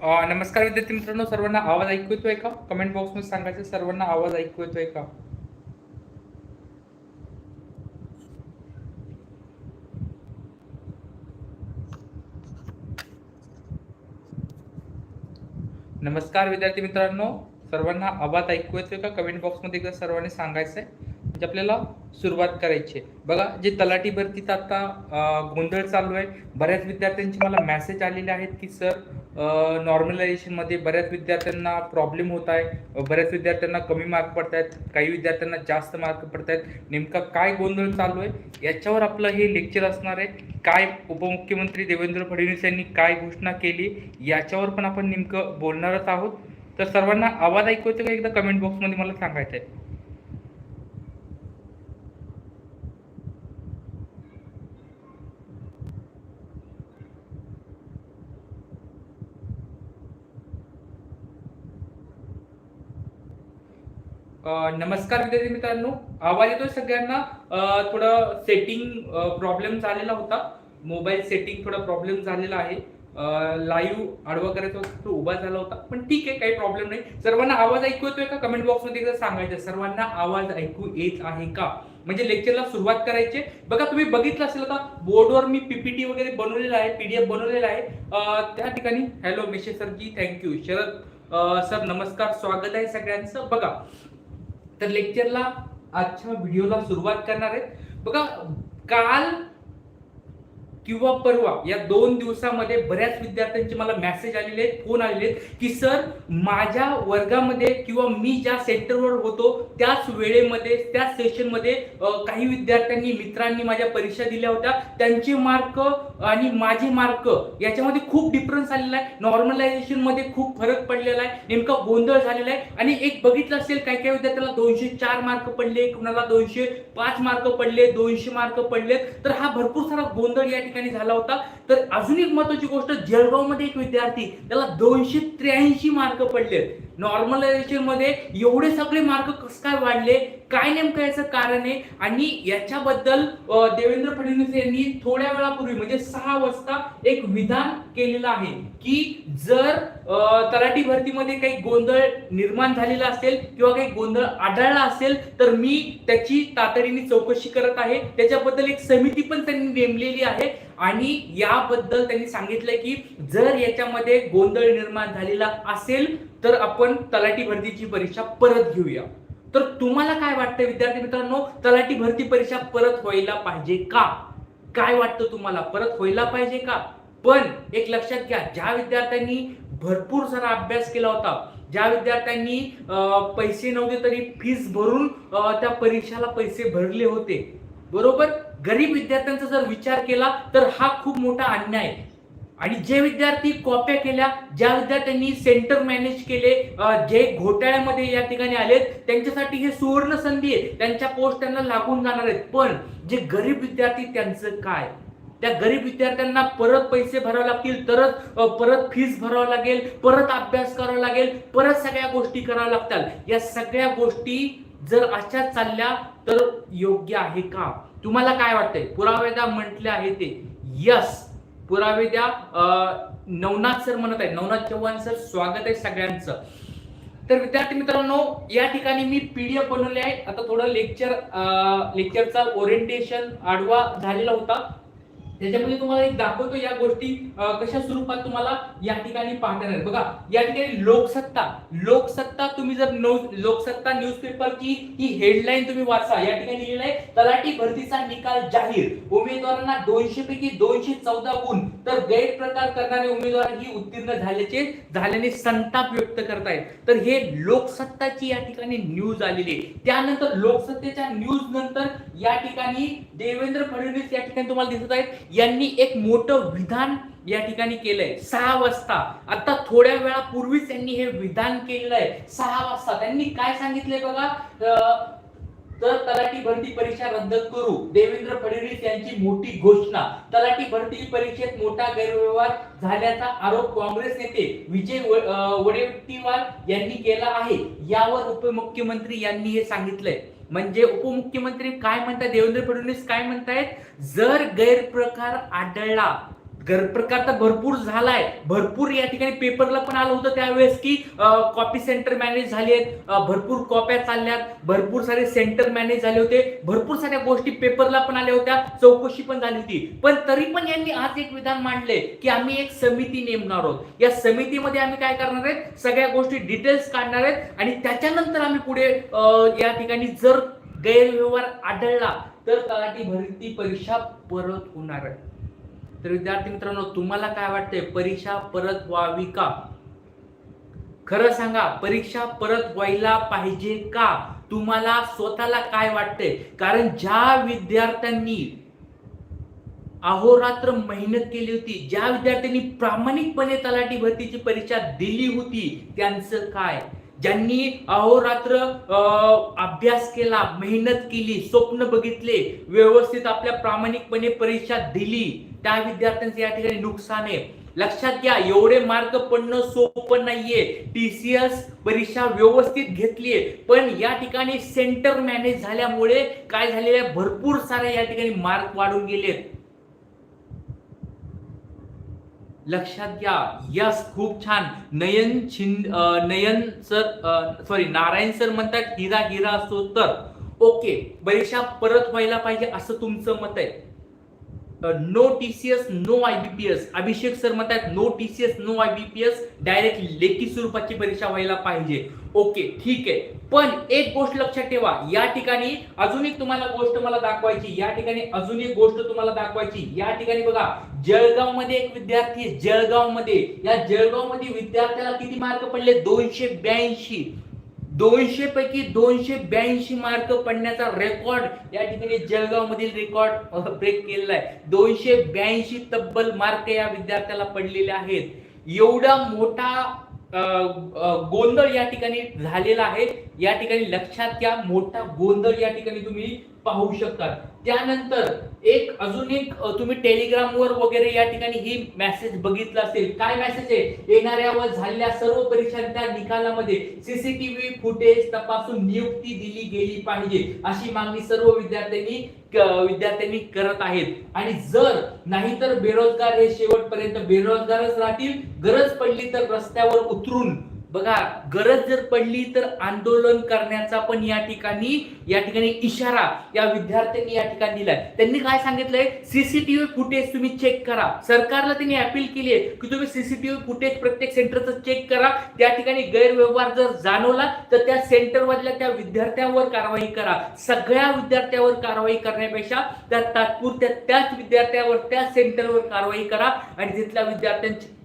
नमस्कार विद्यार्थी मित्रांनो सर्वांना आवाज ऐकू येतोय का? कमेंट बॉक्समध्ये सांगायचं सर्वांना आवाज ऐकू येतोय का? नमस्कार विद्यार्थी मित्रांनो सर्वांना आवाज ऐकू येतोय का? कमेंट बॉक्समध्ये एकदा सर्वांनी सांगायचंय. म्हणजे आपल्याला सुरुवात करायची आहे. बघा जे तलाठी भरतीचा आता गोंधळ चालू आहे. बऱ्याच विद्यार्थ्यांचे मला मेसेज आलेले आहेत की सर नॉर्मलायझेशनमध्ये बऱ्याच विद्यार्थ्यांना प्रॉब्लेम होत आहे. बऱ्याच विद्यार्थ्यांना कमी मार्क पडत आहेत. काही विद्यार्थ्यांना जास्त मार्क पडत आहेत. नेमका काय गोंधळ चालू आहे? याच्यावर आपलं हे लेक्चर असणार आहे. काय उपमुख्यमंत्री देवेंद्र फडणवीस यांनी काय घोषणा केली? याच्यावर पण आपण नेमकं बोलणारच आहोत. तर सर्वांना आवाज ऐकू येतो का? एकदा कमेंट बॉक्समध्ये मला सांगायचं आहे नमस्कार विद्यार्थी मित्रांनो. आवाज येतोय सगळ्यांना? थोडं सेटिंग प्रॉब्लेम झालेला होता. मोबाईल सेटिंग थोडा प्रॉब्लेम झालेला आहे. लाईव्ह आडवा करायचा होता तो उभा झाला होता. पण ठीक आहे काही प्रॉब्लेम नाही. सर्वांना आवाज ऐकू येतोय का? कमेंट बॉक्समध्ये एकदा सांगायचं सर्वांना आवाज ऐकू येत आहे का? म्हणजे लेक्चरला सुरुवात करायची बघा तुम्ही बघितलं असेल आता बोर्डवर मी पीपीटी वगैरे बनवलेला आहे पीडीएफ बनवलेला आहे. त्या ठिकाणी हॅलो मिशे सरजी थँक्यू शरद सर नमस्कार स्वागत आहे सगळ्यांचं. बघा तर लेक्चरला आजच्या व्हिडिओला सुरुवात करणार आहे. बघा काल किंवा परवा या दोन दिवसामध्ये बऱ्याच विद्यार्थ्यांचे मला मेसेज आलेले आहेत फोन आलेले आहेत की सर माझ्या वर्गामध्ये किंवा मी ज्या सेंटरवर होतो त्याच वेळेमध्ये त्याच सेशनमध्ये काही विद्यार्थ्यांनी मित्रांनी माझ्या परीक्षा दिल्या होत्या. त्यांचे मार्क आणि माझे मार्क याच्यामध्ये खूप डिफरन्स आलेला आहे. नॉर्मलायझेशनमध्ये खूप फरक पडलेला आहे. नेमका गोंधळ झालेला आहे. आणि एक बघितलं असेल काही काही विद्यार्थ्याला दोनशे चार मार्क पडले कुणाला दोनशे पाच मार्क पडले दोनशे मार्क पडले तर हा भरपूर सारा गोंधळ या ठिकाणी झाला होता. तर अजून एक महत्वाची गोष्ट जळगावमध्ये एक विद्यार्थी त्याला दोनशे त्र्याऐंशी मार्क पडले. नॉर्मलायझेशनमध्ये एवढे सगळे मार्क कस काय वाढले? काय नेमकं याचं कारण आहे? आणि याच्याबद्दल देवेंद्र फडणवीस यांनी थोड्या वेळापूर्वी म्हणजे सहा वाजता एक विधान केलेलं आहे की जर तलाठी भरतीमध्ये काही गोंधळ निर्माण झालेला असेल किंवा काही गोंधळ आढळला असेल तर मी त्याची तातडीने चौकशी करत आहे. त्याच्याबद्दल एक समिती पण त्यांनी नेमलेली आहे. आणि याबद्दल त्यांनी सांगितलंय की जर याच्यामध्ये गोंधळ निर्माण झालेला असेल तर आपण तलाठी भरतीची परीक्षा परत घेऊया. तर तुम्हाला काय वाटतं विद्यार्थी मित्रांनो तलाठी भरती परीक्षा परत व्हायला पाहिजे का? काय वाटतं तुम्हाला? परत व्हायला पाहिजे का? पण एक लक्षात घ्या ज्या विद्यार्थ्यांनी भरपूर सारा अभ्यास केला होता ज्या विद्यार्थ्यांनी पैसे नव्हते तरी फीस भरून त्या परीक्षाला पैसे भरले होते. बरोबर? गरीब विद्यार्थ्यांचा जर विचार केला तर हा खूप मोठा अन्याय. आहे आणि जे विद्यार्थी कॉप्या केल्या ज्या विद्यार्थ्यांनी सेंटर मॅनेज केले जे घोटाळ्यामध्ये या ठिकाणी आलेत त्यांच्यासाठी हे सुवर्ण संधी आहे. त्यांच्या पोस्ट त्यांना लागून जाणार आहेत. पण जे गरीब विद्यार्थी त्यांचं काय? त्या गरीब विद्यार्थ्यांना परत पैसे भरावे लागतील तरच परत फीस भरावं लागेल परत अभ्यास करावा लागेल परत सगळ्या गोष्टी कराव्या लागतात. या सगळ्या गोष्टी जर अशा चालल्या तर योग्य आहे का? तुम्हाला काय वाटतंय? पुरावेदा म्हटले आहे ते. यस पुरावे द्या. नवनाथ सर म्हणत आहे नवनाथ चव्हाण सर स्वागत आहे सगळ्यांचं. तर विद्यार्थी मित्रांनो या ठिकाणी मी पीडीएफ बनवले आहे आता थोडं लेक्चर लेक्चरचा ओरिएंटेशन आडवा झालेला होता. त्याच्यामध्ये तुम्हाला एक दाखवतो या गोष्टी कशा स्वरूपात तुम्हाला या ठिकाणी पाहता येईल बघा या ठिकाणी लोकसत्ता. लोकसत्ता तुम्ही जर लोकसत्ता न्यूजपेपरची ही हेडलाईन तुम्ही वाचा या ठिकाणी लिहिलं आहे तलाठी भरतीचा निकाल जाहीर. उमेदवारांना दोनशे पैकी दोनशे चौदा गुण. तर गैरप्रकार करणारे उमेदवारही उत्तीर्ण झाल्याचे झाल्याने संताप व्यक्त करतायत. तर हे लोकसत्ताची या ठिकाणी न्यूज आलेली आहे. त्यानंतर लोकसत्तेच्या न्यूज नंतर या ठिकाणी देवेंद्र फडणवीस या ठिकाणी तुम्हाला दिसत आहेत. यांनी एक मोठं विधान या ठिकाणी केलंय. सहा वाजता. आता थोड्या वेळापूर्वीच त्यांनी हे विधान केलेलं आहे. सहा वाजता. त्यांनी काय सांगितलंय बघा? तर तलाठी भरती परीक्षा रद्द करू. देवेंद्र फडणवीस यांची मोठी घोषणा. तलाठी भरती परीक्षेत मोठा गैरव्यवहार झाल्याचा आरोप काँग्रेस नेते विजय वडेट्टीवार यांनी केला आहे. यावर उपमुख्यमंत्री यांनी हे सांगितलंय. म्हणजे उपमुख्यमंत्री काय म्हणतात? देवेंद्र फडणवीस काय म्हणतायत? जर गैरप्रकार आढळला गैरप्रकार तर भरपूर झालाय. भरपूर या ठिकाणी पेपरला पण आलं होतं त्यावेळेस की कॉपी सेंटर मॅनेज झाले आहेत. भरपूर कॉप्या चालल्यात. भरपूर सारे सेंटर मॅनेज झाले होते. भरपूर साऱ्या गोष्टी पेपरला पण आल्या होत्या. चौकशी पण झाली होती. पण तरी पण यांनी आज एक विधान मांडले की आम्ही एक समिती नेमणार आहोत. या समितीमध्ये आम्ही काय करणार आहेत? सगळ्या गोष्टी डिटेल्स काढणार आहेत आणि त्याच्यानंतर आम्ही पुढे या ठिकाणी जर गैरव्यवहार आढळला तर तलाठी भरती परीक्षा परत होणार आहे. तर विद्यार्थी मित्रांनो तुम्हाला काय वाटतंय? परीक्षा परत व्हावी का? खरं सांगा परीक्षा परत व्हायला पाहिजे का? तुम्हाला स्वतःला काय वाटतंय? कारण ज्या विद्यार्थ्यांनी अहोरात्र मेहनत केली होती ज्या विद्यार्थ्यांनी प्रामाणिकपणे तलाठी भरतीची परीक्षा दिली होती त्यांचं काय? ज्यांनी अहोरात्र अभ्यास केला मेहनत केली स्वप्न बघितले व्यवस्थित आपल्या प्रामाणिकपणे परीक्षा दिली त्या विद्यार्थ्यांचे या ठिकाणी नुकसान आहे. लक्षात घ्या एवढे मार्क पडणं सोपं नाहीये. टीसीएस परीक्षा व्यवस्थित घेतलीये. पण या ठिकाणी सेंटर मॅनेज झाल्यामुळे काय झालेलं आहे? भरपूर सारे या ठिकाणी मार्क वाढून गेलेत. लक्षात घ्या. यस खूप छान. Nayan छिंद Nayan sir sorry Narayan sir म्हणतात हिरा हिरा असतो. तर ओके परीक्षा परत व्हायला पाहिजे असं तुमचं मत आहे. No TCS no IBPS Abhishek sir म्हणतात no TCS no IBPS direct लेखी स्वरूपाची परीक्षा व्हायला पाहिजे. ओके ठीक आहे. पण एक गोष्ट लक्षात ठेवा. या ठिकाणी अजून एक तुम्हाला गोष्ट मला दाखवायची. या ठिकाणी अजून एक गोष्ट तुम्हाला दाखवायची. या ठिकाणी बघा जळगावमध्ये एक विद्यार्थी जळगावमध्ये या जळगावमध्ये विद्यार्थ्याला किती मार्क पडले? दोनशे ब्याऐंशी. दोनशे पैकी दोनशे ब्याऐंशी मार्क पडण्याचा रेकॉर्ड या ठिकाणी जळगाव मधील रेकॉर्ड ब्रेक केलेला आहे दोनशे ब्याऐंशी तब्बल मार्क या विद्यार्थ्याला पडलेले आहेत. एवढा मोठा गोंधळ या ठिकाणी झालेला आहे. या ठिकाणी लक्षात घ्या मोठा गोंधळ या ठिकाणी तुम्ही पाहू शकतात. त्यानंतर एक अजून एक तुम्ही टेलिग्रामवर वगैरे या ठिकाणी ही मेसेज बघितला असेल. काय मेसेज आहे? येणाऱ्या व झालेल्या सर्व परीक्षांच्या निकालामध्ये सीसीटीव्ही फुटेज तपासून नियुक्ती दिली गेली पाहिजे अशी मागणी सर्व विद्यार्थ्यांनी विद्यार्थ्यांनी करत आहेत. आणि जर नाहीतर बेरोजगार हे शेवटपर्यंत बेरोजगारच राहतील गरज पडली तर रस्त्यावर उतरून बघा गरज जर पडली तर आंदोलन करण्याचा पण या ठिकाणी या ठिकाणी इशारा या विद्यार्थ्यांनी या ठिकाणी दिलाय. त्यांनी काय सांगितलंय? सीसीटीव्ही फुटेज तुम्ही चेक करा. सरकारला त्यांनी अपील केली आहे की तुम्ही सीसीटीव्ही फुटेज प्रत्येक सेंटरचं चेक करा. त्या ठिकाणी गैरव्यवहार जर जाणवला तर त्या सेंटरमधल्या त्या विद्यार्थ्यांवर कारवाई करा. सगळ्या विद्यार्थ्यावर कारवाई करण्यापेक्षा त्या तात्पुरत्या त्याच विद्यार्थ्यावर त्या सेंटरवर कारवाई करा आणि तिथल्या विद्यार्थ्यांचे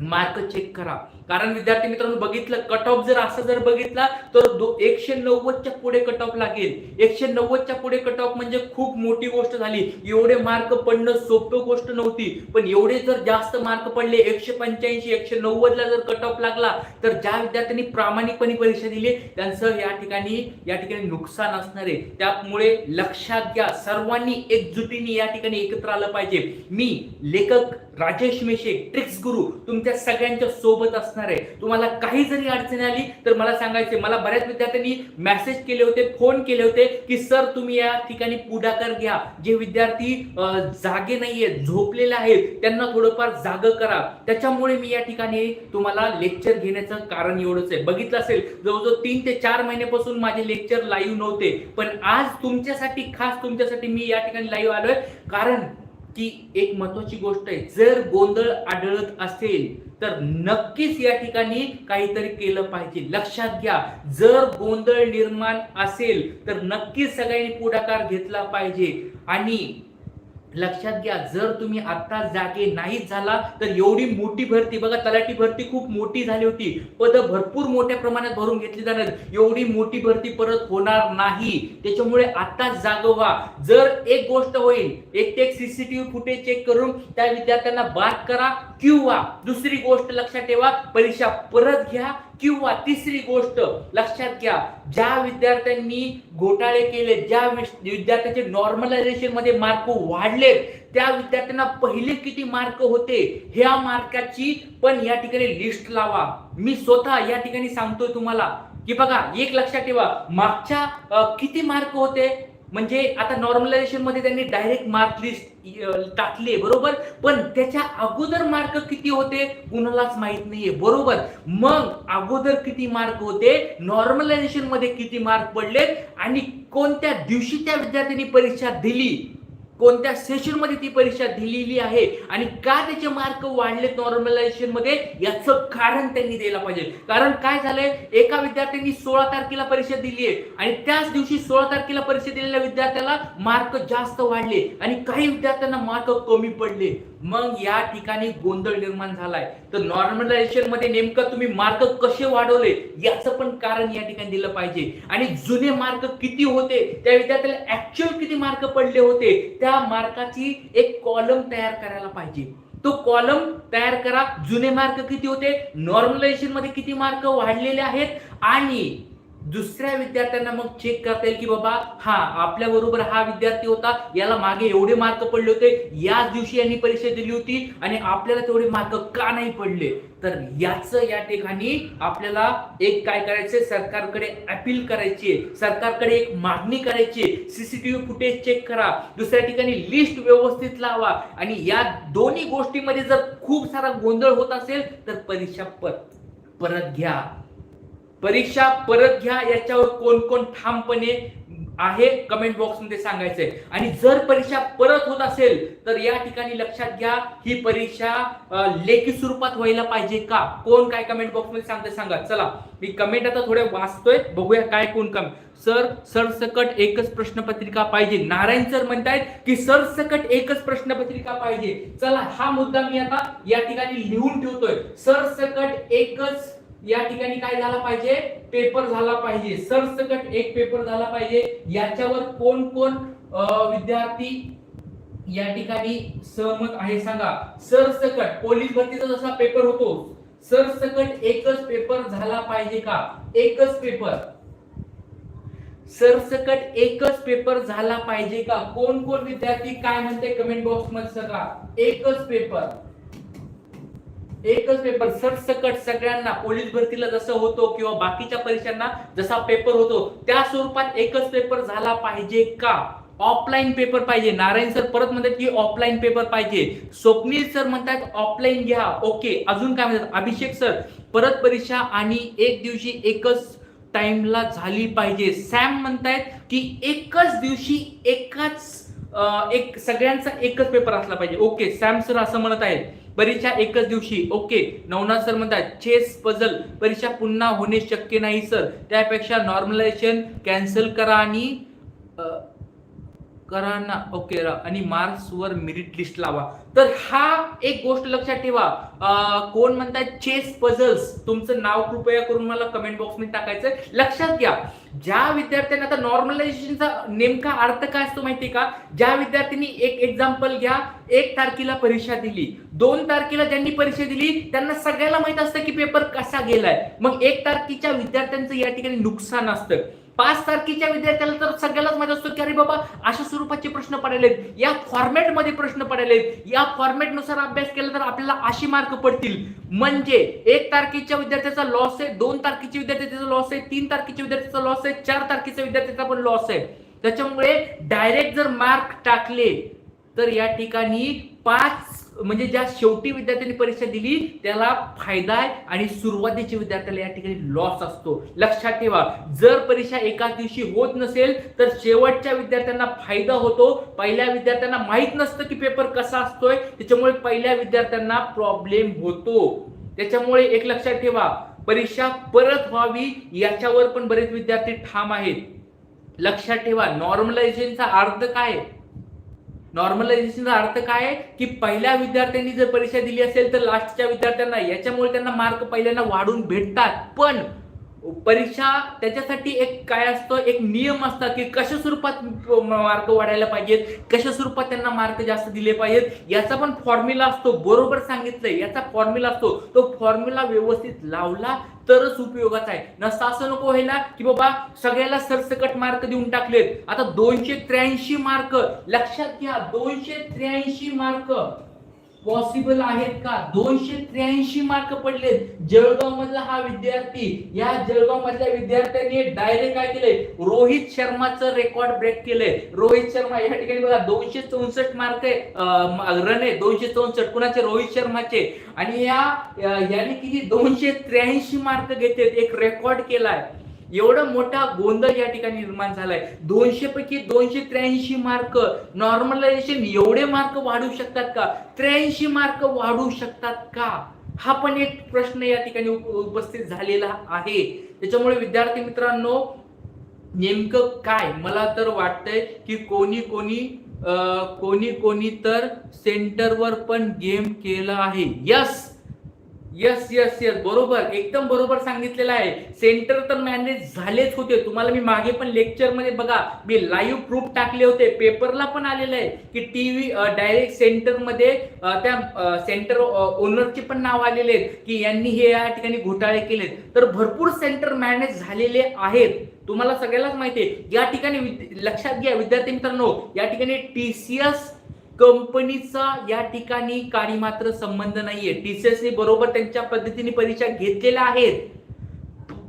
मार्क चेक करा. कारण विद्यार्थी मित्रांनो बघितलं कट ऑफ जर असं जर बघितला तर एकशे नव्वदच्या पुढे कट ऑफ लागेल. एकशे नव्वदच्या पुढे कट ऑफ म्हणजे खूप मोठी गोष्ट झाली. एवढे मार्क पडणं सोपं गोष्ट नव्हती. पण एवढे जर जास्त मार्क पडले एकशे पंच्याऐंशी एकशे नव्वदला जर कट ऑफ लागला तर ज्या विद्यार्थ्यांनी प्रामाणिकपणे परीक्षा दिली त्यांचं या ठिकाणी या ठिकाणी नुकसान असणार आहे. त्यामुळे लक्षात घ्या सर्वांनी एकजुटीने या ठिकाणी एकत्र आलं पाहिजे. मी लेखक राजेश मेशे ट्रिक्स गुरु तुमच्या सगळ्यांच्या सोबत असणार आहे. तुम्हाला काही जरी अडचण आली तर मला सांगायचे मला बऱ्याच विद्यार्थ्यांनी मेसेज केले होते फोन केले होते की सर तुम्ही या ठिकाणी पुढाकार घ्या. जे विद्यार्थी जागे नाहीये झोपलेले आहेत त्यांना थोडंफार जाग करा. त्याच्यामुळे मी या ठिकाणी तुम्हाला लेक्चर घेण्याचं कारण एवढंच आहे. बघितलं असेल जवळजवळ तीन ते चार महिन्यापासून माझे लेक्चर लाईव्ह नव्हते. पण आज तुमच्यासाठी खास तुमच्यासाठी मी या ठिकाणी लाईव्ह आलोय. कारण की एक महत्वाची गोष्ट आहे. जर गोंधळ आढळत असेल तर नक्कीच या ठिकाणी काहीतरी केलं पाहिजे. लक्षात घ्या जर गोंधळ निर्माण असेल तर नक्कीच सगळ्यांनी पुढाकार घेतला पाहिजे. आणि लक्षात घ्या जर तुम्ही आता जागे नाहीच झाला तर एवढी मोठी भरती बघा तलाठी भरती खूप मोठी झाली होती. पद भरपूर मोठ्या प्रमाणात भरून घेतली जाणार. एवढी मोठी भरती परत होणार नाही. त्याच्यामुळे आत्ताच जाग व्हा जर एक गोष्ट होईल एक ते एक सीसीटीव्ही फुटेज चेक करून त्या विद्यार्थ्यांना बाद करा किंवा दुसरी गोष्ट लक्षात ठेवा परीक्षा परत घ्या किंवा तिसरी गोष्ट लक्षात घ्या. ज्या विद्यार्थ्यांनी घोटाळे केले ज्या विद्यार्थ्यांचे नॉर्मलायझेशनमध्ये मार्क वाढले त्या विद्यार्थ्यांना पहिले किती मार्क होते ह्या मार्काची पण या ठिकाणी लिस्ट लावा. मी स्वतः या ठिकाणी सांगतोय तुम्हाला की बघा एक लक्षात ठेवा मागच्या किती मार्क होते? म्हणजे आता नॉर्मलायझेशनमध्ये त्यांनी डायरेक्ट मार्क लिस्ट टाकले बरोबर? पण त्याच्या अगोदर मार्क किती होते? कुणालाच माहीत नाहीये बरोबर? मग अगोदर किती मार्क होते? नॉर्मलायझेशनमध्ये किती मार्क पडले आणि कोणत्या दिवशी त्या विद्यार्थ्यांनी परीक्षा दिली? कोणत्या सेशनमध्ये ती परीक्षा दिलेली आहे आणि का त्याचे मार्क वाढले नॉर्मलायझेशनमध्ये याचं कारण त्यांनी द्यायला पाहिजे. कारण काय झालंय? एका विद्यार्थ्यांनी सोळा तारखेला परीक्षा दिली आहे आणि त्याच दिवशी सोळा तारखेला परीक्षा दिलेल्या विद्यार्थ्याला मार्क जास्त वाढले आणि काही विद्यार्थ्यांना मार्क कमी पडले. मग या ठिकाणी गोंधळ निर्माण झालाय. तर नॉर्मलायझेशनमध्ये नेमकं तुम्ही मार्क कसे वाढवले? याचं पण कारण या ठिकाणी दिलं पाहिजे. आणि जुने मार्क किती होते? त्या विद्यार्थ्याला ऍक्च्युअल किती मार्क पडले होते? त्या त्या मार्काची एक कॉलम तयार करायला पाहिजे. तो कॉलम तयार करा. जुने मार्क किती होते? नॉर्मलायझेशनमध्ये किती मार्क वाढलेले आहेत? आणि दुसऱ्या विद्यार्थ्यांना मग चेक करता येईल की बाबा हा आपल्या बरोबर हा विद्यार्थी होता याला मागे एवढे मार्क पडले होते याच दिवशी यांनी परीक्षा दिली होती आणि आपल्याला तेवढे मार्क का नाही पडले? तर याच या ठिकाणी आपल्याला एक काय करायचंय? सरकारकडे अपील करायची सरकारकडे एक मागणी करायची आहे सीसीटीव्ही फुटेज चेक करा. दुसऱ्या ठिकाणी लिस्ट व्यवस्थित लावा. आणि या दोन्ही गोष्टीमध्ये जर खूप सारा गोंधळ होत असेल तर परीक्षा परत परत घ्या. परीक्षा परत घ्या याच्यावर कोण कोण ठामपणे आहे? कमेंट बॉक्समध्ये सांगायचंय. आणि जर परीक्षा परत होत असेल तर या ठिकाणी लक्षात घ्या ही परीक्षा लेखी स्वरूपात व्हायला पाहिजे का? कोण काय कमेंट बॉक्समध्ये सांगते सांगा. चला मी कमेंट आता थोडे वाचतोय बघूया काय कोण कमेंट सर सरसकट एकच प्रश्नपत्रिका पाहिजे. नारायण सर म्हणतायत की सरसकट एकच प्रश्नपत्रिका पाहिजे. चला हा मुद्दा मी आता या ठिकाणी लिहून ठेवतोय. सरसकट एकच या ठिकाणी काय झाला पाहिजे? पेपर झाला पाहिजे. सरसकट एक पेपर झाला पाहिजे. याच्यावर कोण कोण विद्यार्थी या ठिकाणी सहमत आहे सांगा. सरसकट पोलीस भरतीचा जसा पेपर होतो सरसकट एकच पेपर झाला पाहिजे का? एकच पेपर. सरसकट एकच पेपर झाला पाहिजे का? कोण कोण विद्यार्थी काय म्हणते कमेंट बॉक्समध्ये सगळा एकच पेपर. एकच पेपर सरसकट सगळ्यांना पोलीस भरतीला जसं होतो किंवा बाकीच्या परीक्षांना जसा पेपर होतो त्या स्वरूपात एकच पेपर झाला पाहिजे का? ऑफलाईन पेपर पाहिजे. नारायण सर परत म्हणतात की ऑफलाईन पेपर पाहिजे. स्वप्नील सर म्हणतात ऑफलाईन घ्या. ओके अजून काय म्हणतात? अभिषेक सर परत परीक्षा आणि एक दिवशी एकच टाइमला झाली पाहिजे. सॅम म्हणतायत की एकच दिवशी एकाच एक सगळ्यांचा एकच पेपर असला पाहिजे. ओके सॅम सर असं म्हणत आहेत. परीक्षा एकच दिवशी. ओके नवनाथ सर म्हणतात चेस पझल परीक्षा पुन्हा होणे शक्य नाही सर त्यापेक्षा नॉर्मलायझेशन कॅन्सल करा आणि करा ना ओके आणि मार्क्सवर मेरिट लिस्ट लावा. तर हा एक गोष्ट लक्षात ठेवा. कोण म्हणतात चेस पझल्स तुमचं नाव कृपया करून मला कमेंट बॉक्समध्ये टाकायचं लक्षात घ्या. ज्या विद्यार्थ्यांना आता नॉर्मलायझेशनचा नेमका अर्थ काय असतो माहितीये का? ज्या विद्यार्थ्यांनी एक एक्झाम्पल घ्या एक तारखेला परीक्षा दिली. दोन तारखेला ज्यांनी परीक्षा दिली त्यांना सगळ्याला माहीत असतं की पेपर कसा गेलाय. मग एक तारखेच्या विद्यार्थ्यांचं या ठिकाणी नुकसान असतं. पाच तारखेच्या विद्यार्थ्याला तर सगळ्यालाच माहीत असतो की अरे बाबा अशा स्वरूपाचे प्रश्न पडायलेत. या फॉर्मॅटमध्ये प्रश्न पडायलेत. या फॉर्मॅटनुसार अभ्यास केला तर आपल्याला अशी मार्क पडतील. म्हणजे एक तारखेच्या विद्यार्थ्याचा लॉस आहे दोन तारखेच्या विद्यार्थ्याचा लॉस आहे तीन तारखेच्या विद्यार्थ्याचा लॉस आहे चार तारखेच्या विद्यार्थ्याचा पण लॉस आहे. त्याच्यामुळे डायरेक्ट जर मार्क टाकले तर या ठिकाणी पाच म्हणजे ज्या शेवटी विद्यार्थ्यांनी परीक्षा दिली त्याला फायदा आहे आणि सुरुवातीच्या विद्यार्थ्याला या ठिकाणी लॉस असतो. लक्षात ठेवा जर परीक्षा एकाच दिवशी होत नसेल तर शेवटच्या विद्यार्थ्यांना फायदा होतो. पहिल्या विद्यार्थ्यांना माहीत नसतं की पेपर कसा असतोय त्याच्यामुळे पहिल्या विद्यार्थ्यांना प्रॉब्लेम होतो. त्याच्यामुळे एक लक्षात ठेवा परीक्षा परत व्हावी याच्यावर पण बरेच विद्यार्थी ठाम आहेत. लक्षात ठेवा नॉर्मलायझेशनचा अर्थ काय? आहे? नॉर्मलायझेशनचा अर्थ काय आहे? की पहिल्या विद्यार्थ्यांनी जर परीक्षा दिली असेल तर लास्टच्या विद्यार्थ्यांना याच्यामुळे त्यांना मार्क पहिल्यांदा वाढून भेटतात. पण परीक्षा त्याच्यासाठी एक काय असतं? एक नियम असतात की कशा स्वरूपात मार्क वाढायला पाहिजेत? कशा स्वरूपात त्यांना मार्क जास्त दिले पाहिजेत? याचा पण फॉर्म्युला असतो. बरोबर सांगितलंय. याचा फॉर्म्युला असतो. तो फॉर्म्युला व्यवस्थित लावला तरच उपयोगाचा आहे. नसता असं नको व्हायला की बाबा सगळ्याला सरसकट मार्क देऊन टाकलेत. आता दोनशे त्र्याऐंशी मार्क लक्षात घ्या दोनशे त्र्याऐंशी मार्क पॉसिबल आहेत का? दोनशे त्र्याऐंशी मार्क पडले जळगाव मधला हा विद्यार्थी या जळगाव मधल्या विद्यार्थ्यांनी डायरेक्ट काय केले रोहित शर्माचं रेकॉर्ड ब्रेक केलंय. रोहित शर्मा या ठिकाणी बघा दोनशे चौसष्ट मार्क रन आहे दोनशे चौसष्ट. कुणाचे? रोहित शर्माचे. आणि या याने किती? दोनशे त्र्याऐंशी मार्क घेतलेत एक रेकॉर्ड केलाय. एवढा मोठा गोंधळ या ठिकाणी निर्माण झालाय. दोनशे पैकी दोनशे त्र्याऐंशी मार्क नॉर्मलायझेशन एवढे मार्क वाढू शकतात का? त्र्याऐंशी मार्क वाढू शकतात का? हा पण एक प्रश्न या ठिकाणी उपस्थित झालेला आहे. त्याच्यामुळे विद्यार्थी मित्रांनो नेमकं काय? मला तर वाटतंय की कोणी कोणी कोणी कोणी तर सेंटरवर पण गेम केला आहे. यस यस यस यस बरोबर. एकदम बरोबर सांगितलेलं आहे. सेंटर तर मॅनेज झालेच होते. तुम्हाला मी मागे पण लेक्चरमध्ये बघा मी लाईव्ह प्रूफ टाकले होते. पेपरला पण आलेलं आहे की टीव्ही डायरेक्ट सेंटरमध्ये त्या सेंटर ओनरचे पण नाव आलेले आहेत की यांनी हे या ठिकाणी घोटाळे केलेत. तर भरपूर सेंटर मॅनेज झालेले आहेत. तुम्हाला सगळ्यालाच माहिती आहे. या ठिकाणी लक्षात घ्या विद्यार्थी मित्रांनो. या ठिकाणी टीसीएस कंपनीचा या ठिकाणी काही मात्र संबंध नाहीये. टीसीएसने बरोबर त्यांच्या पद्धतीने परीक्षा घेतलेल्या आहेत.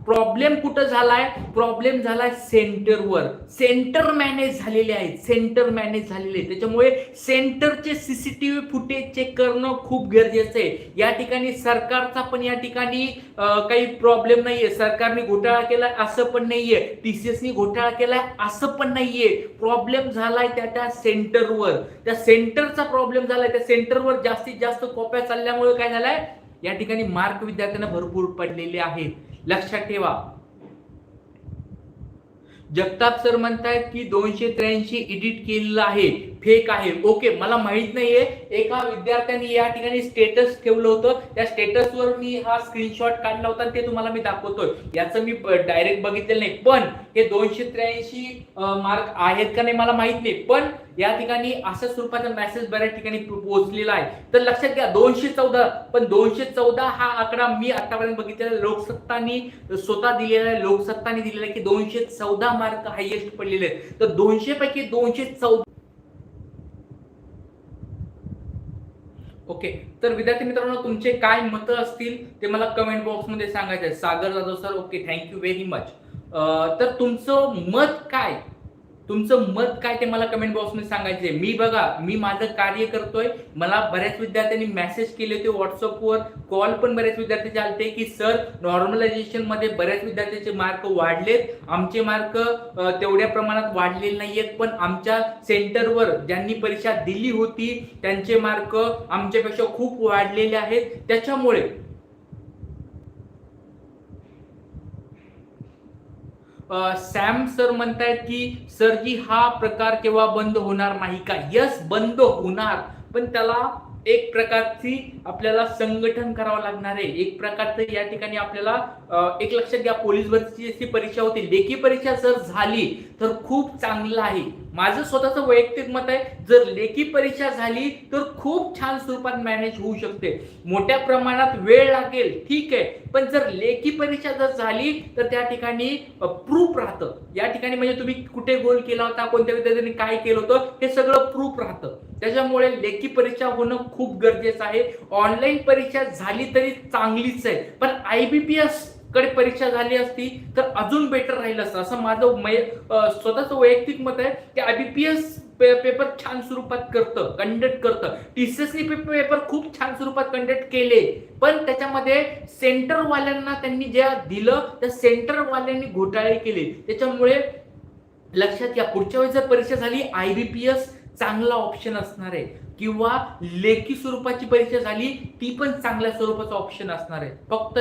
प्रॉब्लेम कुठं झालाय? प्रॉब्लेम झालाय सेंटरवर सेंटर मॅनेज झालेले आहेत. सेंटर मॅनेज झालेले त्याच्यामुळे सेंटरचे सीसीटीव्ही फुटेज चेक करणं खूप गरजेचं आहे. या ठिकाणी सरकारचा पण या ठिकाणी काही प्रॉब्लेम नाहीये. सरकारने घोटाळा केला असं पण नाहीये. टीसीएसनी घोटाळा केलाय असं पण नाहीये. प्रॉब्लेम झालाय त्या त्या सेंटरवर त्या सेंटरचा प्रॉब्लेम झालाय. त्या सेंटरवर जास्तीत जास्त कॉप्या चालल्यामुळे काय झालंय? या ठिकाणी मार्क विद्यार्थ्यांना भरपूर पडलेले आहेत. लक्षात ठेवा. जगताप सर म्हणतायत की दोनशे त्र्याऐंशी एडिट केलेलं आहे. फेक आहे. ओके मला माहीत नाहीये. एका विद्यार्थ्यांनी या ठिकाणी स्टेटस ठेवलं होतं. त्या स्टेटसवर मी हा स्क्रीनशॉट काढला होता ते तुम्हाला मी दाखवतोय. याचं मी डायरेक्ट बघितलेलं नाही. पण हे दोनशे त्र्याऐंशी मार्क आहेत का नाही मला माहीत नाही. पण या ठिकाणी अशा स्वरूपाचा मेसेज बऱ्याच ठिकाणी पोहोचलेला आहे. तर लक्षात घ्या दोनशे चौदा पण दोनशे चौदा हा आकडा मी आतापर्यंत बघितलेला लोकसत्तानी स्वतः दिलेला आहे. लोकसत्तानी दिलेला आहे की दोनशे चौदा मार्क हायएस्ट पडलेले आहेत. तर दोनशे पैकी दोनशे चौदा ओके तर विद्यार्थी मित्रांनो तुमचे काय मतं असतील ते मला कमेंट बॉक्समध्ये सांगायचे आहे. Sagar Jadhav sir okay thank you very much तर तुमचं मत काय तुमचं मत काय ते मला कमेंट बॉक्समध्ये सांगायचे मी बघा मी माझं कार्य करतोय. मला बऱ्याच विद्यार्थ्यांनी मेसेज केले होते व्हॉट्सअपवर कॉल पण बऱ्याच विद्यार्थी आलते की सर नॉर्मलायझेशनमध्ये बऱ्याच विद्यार्थ्यांचे मार्क वाढलेत. आमचे मार्क तेवढ्या प्रमाणात वाढलेले नाहीयेत. पण आमच्या सेंटरवर ज्यांनी परीक्षा दिली होती त्यांचे मार्क आमच्यापेक्षा खूप वाढलेले आहेत. त्याच्यामुळे सॅम सर म्हणतायत की सरजी हा प्रकार केव्हा बंद होणार नाही का? यस बंद होणार. पण त्याला एक प्रकारची आपल्याला संघटन करावं लागणार आहे. एक प्रकारचं या ठिकाणी आपल्याला एक लक्षात घ्या पोलीस भरतीची परीक्षा होती. लेखी परीक्षा जर झाली तर खूप चांगलं आहे. माझं स्वतःचं वैयक्तिक मत आहे जर लेखी परीक्षा झाली तर खूप छान स्वरूपात मॅनेज होऊ शकते. मोठ्या प्रमाणात वेळ लागेल ठीक आहे. पण जर लेखी परीक्षा जर झाली तर त्या ठिकाणी प्रूफ राहतं. या ठिकाणी म्हणजे तुम्ही कुठे गोल केला होता कोणत्या विद्यार्थ्यांनी काय केलं होतं हे सगळं प्रूफ राहतं. त्याच्यामुळे लेखी परीक्षा होणं खूप गरजेचं आहे. ऑनलाईन परीक्षा झाली तरी चांगलीच आहे. पण आय बी पी एस कडे परीक्षा झाली असती तर अजून बेटर राहिलं असतं. असं माझं स्वतःचं वैयक्तिक मत आहे की आयबीपीएस पेपर छान स्वरूपात करतं कंडक्ट करतं. टीसीएससी पेपर खूप छान स्वरूपात कंडक्ट केले पण त्याच्यामध्ये सेंटरवाल्यांना त्यांनी ज्या दिलं त्या सेंटरवाल्यांनी घोटाळे केले. त्याच्यामुळे लक्षात घ्या पुढच्या वेळेस जर परीक्षा झाली आयबीपीएस चांगला ऑप्शन असणार आहे. किंवा लेखी स्वरूपाची परीक्षा झाली ती पण चांगल्या स्वरूपाचा ऑप्शन असणार आहे. फक्त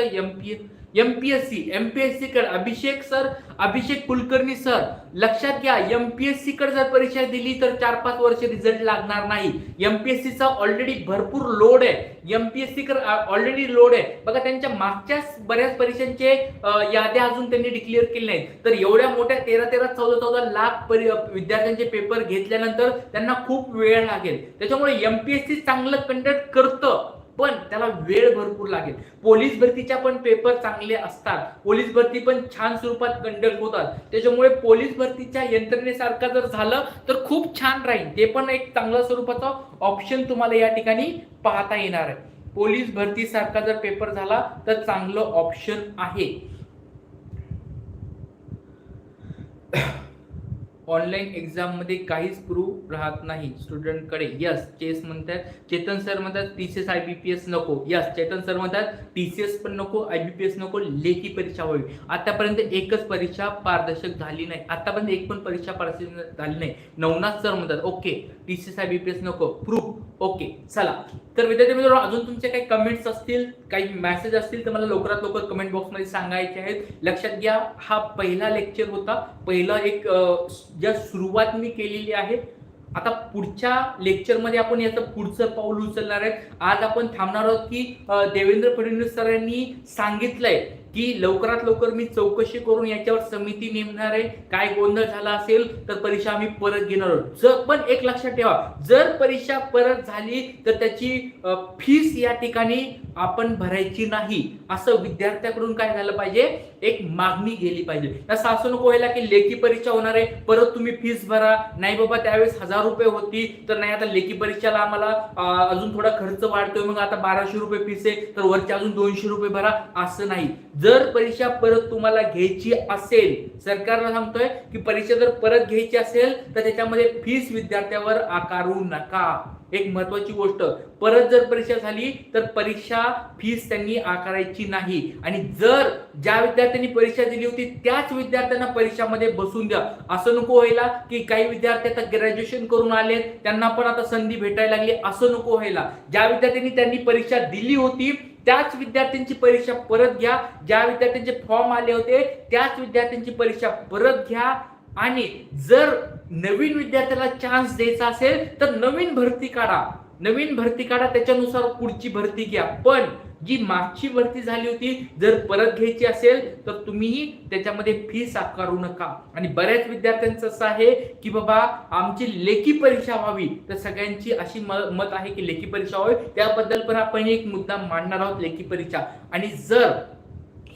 एमपीएससी एमपीएससी कडे अभिषेक सर अभिषेक कुलकर्णी सर लक्षात घ्या एमपीएससी कडे जर परीक्षा दिली तर चार पाच वर्ष रिझल्ट लागणार नाही. एमपीएससीचा ऑलरेडी भरपूर लोड आहे. एमपीएससी कडे ऑलरेडी लोड आहे. बघा त्यांच्या मागच्याच बऱ्याच परीक्षांचे याद्या अजून त्यांनी डिक्लेअर केले नाहीत. तर एवढ्या मोठ्या तेरा तेरा चौदा चौदा लाख विद्यार्थ्यांचे पेपर घेतल्यानंतर त्यांना खूप वेळ लागेल. त्याच्यामुळे एमपीएससी चांगलं कंडक्ट करतं. पण त्याला वेळ भरपूर लागेल. पोलीस भरतीच्या पण पेपर चांगले असतात. पोलीस भरती पण छान स्वरूपात कंडक्ट होतात. त्याच्यामुळे पोलीस भरतीच्या यंत्रणेसारखं जर झालं तर खूप छान राहील. ते पण एक चांगलं स्वरूपाचा ऑप्शन तुम्हाला या ठिकाणी पाहता येणार आहे. पोलीस भरतीसारखा जर पेपर झाला तर चांगलं ऑप्शन आहे. ऑनलाईन एक्झाममध्ये काहीच प्रूफ राहत नाही. स्टुडंटकडे यस चेस म्हणतात. चेतन सर म्हणतात T C S I B P S नको. यस चेतन सर म्हणतात टी सी एस पण नको आय बी पी एस नको लेखी परीक्षा व्हावी. आतापर्यंत एकच परीक्षा पारदर्शक झाली नाही. आतापर्यंत एक पण परीक्षा पारदर्शक झाली नाही. नवनाथ सर म्हणतात okay TCS I B P S नको. प्रूफ ओके चला. तर विद्यार्थी मित्रांनो अजून तुमचे काही कमेंट्स असतील काही मेसेज असतील तर मला लवकरात लवकर कमेंट बॉक्समध्ये सांगायचे आहेत. लक्षात घ्या हा पहिला लेक्चर होता. पहिला एक ज्या सुरुवात मी केलेली आहे आता पुढच्या लेक्चरमध्ये आपण याचं पुढचं पाऊल उचलणार आहे आज आपण थांबणार आहोत की देवेंद्र फडणवीस सरांनी सांगितलंय की लवकरात लवकर मी चौकशी करून याच्यावर समिती नेमणार आहे काय गोंधळ झाला असेल तर परीक्षा आम्ही परत घेणार आहोत. जर पण एक लक्षात ठेवा जर परीक्षा परत झाली तर त्याची फीस या ठिकाणी आपण भरायची नाही. असं विद्यार्थ्याकडून काय झालं पाहिजे? एक मागणी गेली पाहिजे. तर असं नको व्हायला की लेखी परीक्षा होणार आहे परत तुम्ही फीस भरा. नाही बाबा त्यावेळेस हजार रुपये होती तर नाही आता लेखी परीक्षाला आम्हाला अजून थोडा खर्च वाढतोय मग आता बाराशे रुपये फीस आहे तर वरचे अजून दोनशे रुपये भरा. असं नाही. जर परीक्षा परत तुम्हाला घ्यायची असेल सरकारला सांगतोय की परीक्षा जर परत घ्यायची असेल तर त्याच्यामध्ये फीस विद्यार्थ्यावर आकारू नका. एक महत्वाची गोष्ट. परत जर परीक्षा झाली तर परीक्षा फीस त्यांनी आकारायची नाही. आणि जर ज्या विद्यार्थ्यांनी परीक्षा दिली होती त्याच विद्यार्थ्यांना परीक्षामध्ये बसून द्या. असं नको व्हायला की काही विद्यार्थी आता ग्रॅज्युएशन करून आले त्यांना पण आता संधी भेटायला लागली असं नको व्हायला. ज्या विद्यार्थ्यांनी त्यांनी परीक्षा दिली होती त्याच विद्यार्थ्यांची परीक्षा परत घ्या. ज्या विद्यार्थ्यांचे फॉर्म आले होते त्याच विद्यार्थ्यांची परीक्षा परत घ्या. आणि जर नवीन विद्यार्थ्याला चान्स द्यायचा असेल तर नवीन भरती काढा. नवीन भरती काढा त्याच्यानुसार पुढची भरती घ्या. पण जी मागची भरती झाली होती जर परत घ्यायची असेल तर तुम्ही त्याच्यामध्ये फी साकारू नका. आणि बऱ्याच विद्यार्थ्यांचं असं आहे की बाबा आमची लेखी परीक्षा व्हावी. तर सगळ्यांची अशी म- मत आहे की लेखी परीक्षा व्हावी. त्याबद्दल पण आपण एक मुद्दा मांडणार आहोत लेखी परीक्षा. आणि जर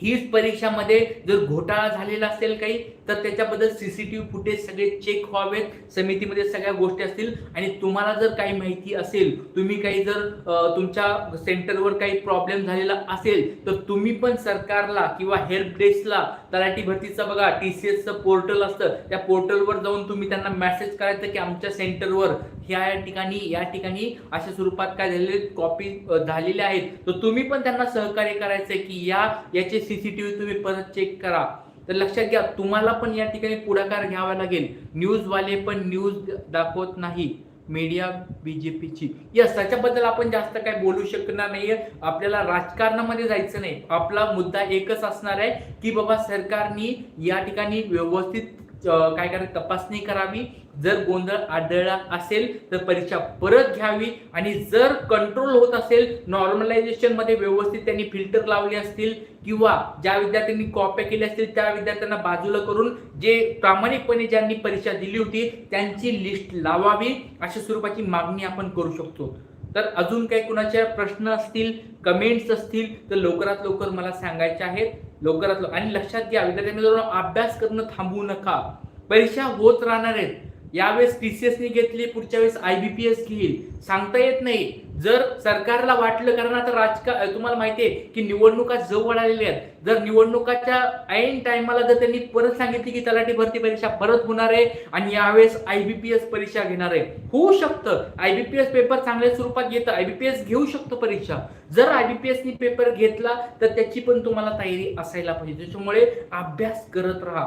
हीच परीक्षामध्ये जर घोटाळा झालेला असेल काही तर त्याच्याबद्दल सीसीटीव्ही फुटेज सगळे चेक व्हावेत. समितीमध्ये सगळ्या गोष्टी असतील. आणि तुम्हाला जर काही माहिती असेल तुम्ही काही जर तुमच्या सेंटरवर काही प्रॉब्लेम झालेला असेल तर तुम्ही पण सरकारला किंवा हेल्प डेस्कला तलाठी भरतीचं बघा टी सी एसचं पोर्टल असतं. त्या पोर्टलवर जाऊन तुम्ही त्यांना मेसेज करायचं की आमच्या सेंटरवर ह्या या ठिकाणी या ठिकाणी अशा स्वरूपात काय झालेले कॉपी झालेले आहेत. तर तुम्ही पण त्यांना सहकार्य करायचंय की या याचे सीसीटीव्ही तुम्ही परत चेक करा. तर लक्षात घ्या तुम्हाला पण या ठिकाणी पुढाकार घ्यावा लागेल. न्यूजवाले पण न्यूज दाखवत नाही. मीडिया बीजेपीची यस त्याच्याबद्दल आपण जास्त काय बोलू शकणार नाहीये. आपल्याला राजकारणामध्ये जायचं नाही. आपला मुद्दा एकच असणार आहे की बाबा सरकारनी या ठिकाणी व्यवस्थित काय करायचं तपासणी करावी. जर गोंधळ आढळला असेल तर परीक्षा परत घ्यावी. आणि जर कंट्रोल होत असेल नॉर्मलायझेशनमध्ये व्यवस्थित त्यांनी फिल्टर लावले असतील किंवा ज्या विद्यार्थ्यांनी कॉप्या केल्या असतील त्या विद्यार्थ्यांना बाजूला करून जे प्रामाणिकपणे ज्यांनी परीक्षा दिली होती त्यांची लिस्ट लावावी. अशा स्वरूपाची मागणी आपण करू शकतो. तर अजून काही कुणाच्या प्रश्न असतील कमेंट्स असतील तर लवकरात लवकर मला सांगायचे आहेत. लवकरात लवकर. आणि लक्षात घ्या विद्यार्थ्यांनी अभ्यास करणं थांबवू नका. परीक्षा होत राहणार आहेत. यावेळेस टीसीएस ने घेतली पुढच्या वेळेस आयबीपीएस घेईल. सांगता येत नाही. जर सरकारला वाटलं कारण आता राजकारण तुम्हाला माहितीये की निवडणुका जवळ आलेल्या आहेत. जर निवडणुकाच्या ऐन टायमाला जर त्यांनी परत सांगितली की तलाठी भरती परीक्षा परत होणार आहे आणि यावेळेस आयबीपीएस परीक्षा घेणार आहे. होऊ शकतं. आयबीपीएस पेपर चांगल्या स्वरूपात येतं आयबीपीएस घेऊ शकतो परीक्षा. जर आयबीपीएस एसनी पेपर घेतला तर त्याची पण तुम्हाला तयारी असायला पाहिजे. त्याच्यामुळे अभ्यास करत राहा.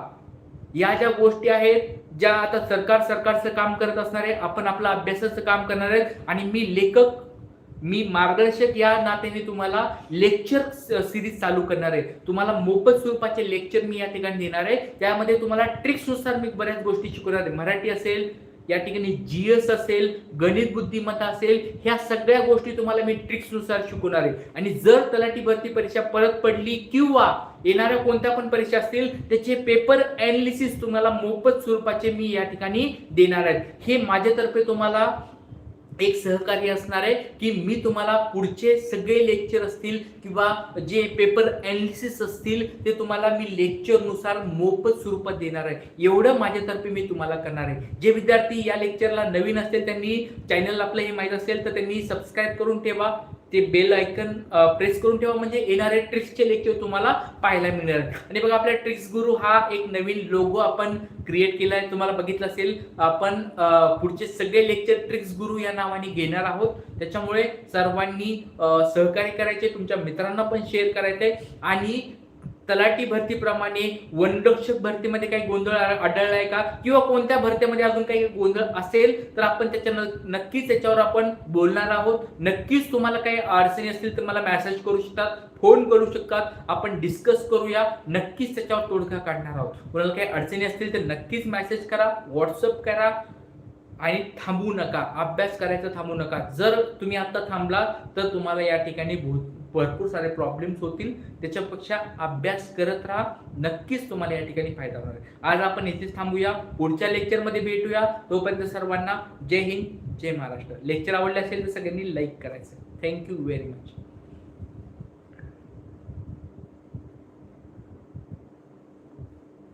या ज्या गोष्टी आहेत ज्या आता सरकार सरकारचं काम करत असणार आहे आपण आपलं अभ्यासाचं काम करणार आहेत. आणि मी लेखक मी मार्गदर्शक या नात्याने तुम्हाला लेक्चर सिरीज चालू करणार आहे. तुम्हाला मोफत स्वरूपाचे लेक्चर मी या ठिकाणी देणार आहे. त्यामध्ये तुम्हाला ट्रिक्सनुसार मी बऱ्याच गोष्टी शिकवणार आहे. मराठी असेल या ठिकाणी जीएस असेल गणित बुद्धिमत्ता असेल ह्या सगळ्या गोष्टी तुम्हाला मी ट्रिक्सनुसार शिकवणार आहे. आणि जर तलाठी भरती परीक्षा परत पडली किंवा येणाऱ्या कोणत्या पण परीक्षा असतील त्याचे पेपर अनालिसिस तुम्हाला मोफत स्वरूपाचे मी या ठिकाणी देणार आहेत हे माझ्यातर्फे तुम्हाला एक सहकार्य असणार आहे की मी तुम्हाला पुढचे सगळे लेक्चर असतील किंवा जे पेपर अनालिसिस असतील ते तुम्हाला मी लेक्चरनुसार मोफत स्वरूपात देणार आहे. एवढं माझ्यातर्फे मी तुम्हाला करणार आहे. जे विद्यार्थी या लेक्चरला नवीन असतील त्यांनी चॅनल आपलं हे माहीत असेल तर त्यांनी सबस्क्राईब करून ठेवा. ते बेल आयकन प्रेस करून ठेवा. म्हणजे येणारे ट्रिक्सचे लेक्चर तुम्हाला पाहायला मिळणार. आणि बघा आपल्या ट्रिक्स गुरु हा एक नवीन लोगो आपण क्रिएट केला आहे तुम्हाला बघितलं असेल आपण पुढचे सगळे लेक्चर ट्रिक्स गुरु या नावाने घेणार आहोत. त्याच्यामुळे सर्वांनी सहकार्य करायचे तुमच्या मित्रांना पण शेअर करायचंय. आणि तलाठी भरतीप्रमाणे वनरक्षक भरतीमध्ये काही गोंधळ आ- आहे का? किंवा कोणत्या भरतीमध्ये अजून काही गोंधळ असेल? तर आपण त्याच्या नक्कीच त्याच्यावर आपण बोलणार आहोत. नक्कीच तुम्हाला काही अडचणी असतील तर मला मेसेज करू शकतात फोन करू शकतात. आपण डिस्कस करूया. नक्कीच त्याच्यावर तोडगा काढणार आहोत. कोणाला काही अडचणी असतील तर नक्कीच मेसेज करा व्हॉट्सअप करा. आणि थांबू नका. अभ्यास करायचा थांबू नका. जर तुम्ही आता थांबला तर तुम्हाला या ठिकाणी भूत भरपूर सारे प्रॉब्लेम्स होतील. त्याच्यापेक्षा अभ्यास करत राहा. नक्कीच तुम्हाला या ठिकाणी फायदा होणार आहे. आज आपण इथेच थांबूया. पुढच्या लेक्चरमध्ये भेटूया. तोपर्यंत सर्वांना जय हिंद जय महाराष्ट्र. लेक्चर आवडले असेल तर सगळ्यांनी लाईक करायचं. Thank you very much